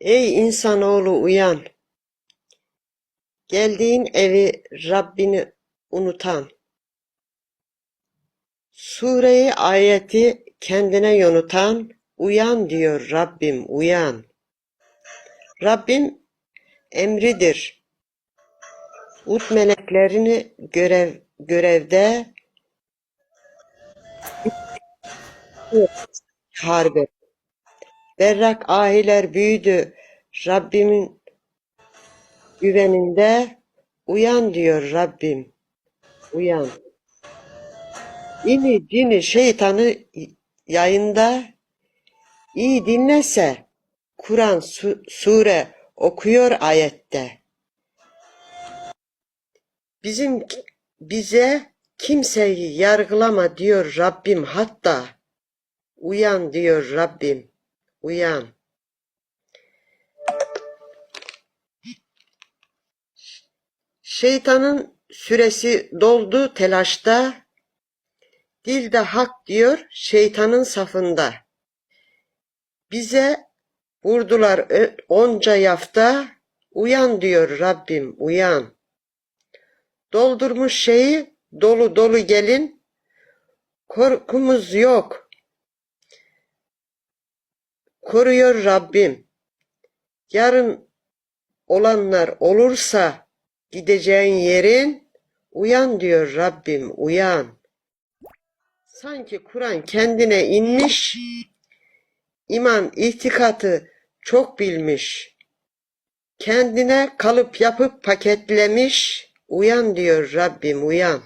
Ey insanoğlu uyan! Geldiğin evi Rabbini unutan. Sureyi ayeti kendine yonutan, uyan diyor Rabbim uyan. Rabbim emridir. Ut meleklerini görev görevde harbe. Berrak ahiler büyüdü. Rabbimin güveninde uyan diyor Rabbim. Uyan. İni cini şeytanı yayında iyi dinlese Kur'an su- sure okuyor ayette. Bizim bize kimseyi yargılama diyor Rabbim hatta uyan diyor Rabbim uyan. Şeytanın süresi doldu telaşta dilde hak diyor şeytanın safında. Bize vurdular ö- onca yafta uyan diyor Rabbim uyan. Doldurmuş şeyi dolu dolu gelin korkumuz yok. Koruyor Rabbim. Yarın olanlar olursa gideceğin yerin uyan diyor Rabbim uyan. Sanki Kur'an kendine inmiş, iman itikatı çok bilmiş. Kendine kalıp yapıp paketlemiş, uyan diyor Rabbim uyan.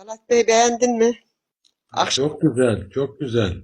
Talat Bey beğendin mi? Akşam Çok güzel, çok güzel.